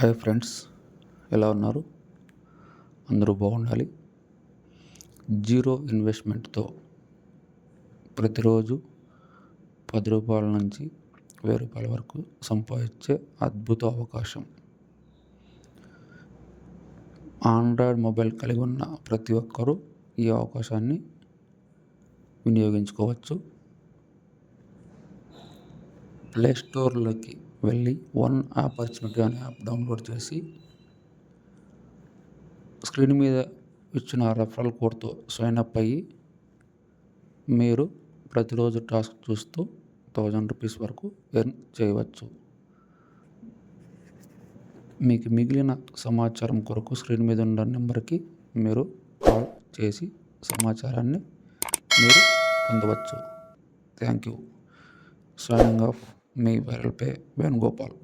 Hi friends ఎలా ఉన్నారు? అందరూ బాగుండాలి. జీరో ఇన్వెస్ట్మెంట్తో ప్రతిరోజు పది రూపాయల నుంచి వెయ్యి రూపాయల వరకు సంపాదించే అద్భుత అవకాశం. ఆండ్రాయిడ్ మొబైల్ కలిగి ఉన్న ప్రతి ఒక్కరూ ఈ అవకాశాన్ని వినియోగించుకోవచ్చు. ప్లే స్టోర్లోకి వెళ్ళి వన్ ఆపర్చునిటీ అనే యాప్ డౌన్లోడ్ చేసి స్క్రీన్ మీద ఇచ్చిన రెఫరల్ కోడ్తో సైన్ అప్ అయ్యి మీరు ప్రతిరోజు టాస్క్ చూస్తూ థౌజండ్ రూపీస్ వరకు ఎర్న్ చేయవచ్చు. మీకు మిగిలిన సమాచారం కొరకు స్క్రీన్ మీద ఉన్న నెంబర్కి మీరు కాల్ చేసి సమాచారాన్ని మీరు పొందవచ్చు. Thank you. సైనింగ్ ఆఫ్ மெய்வர்கள் பே வேணுகோபால்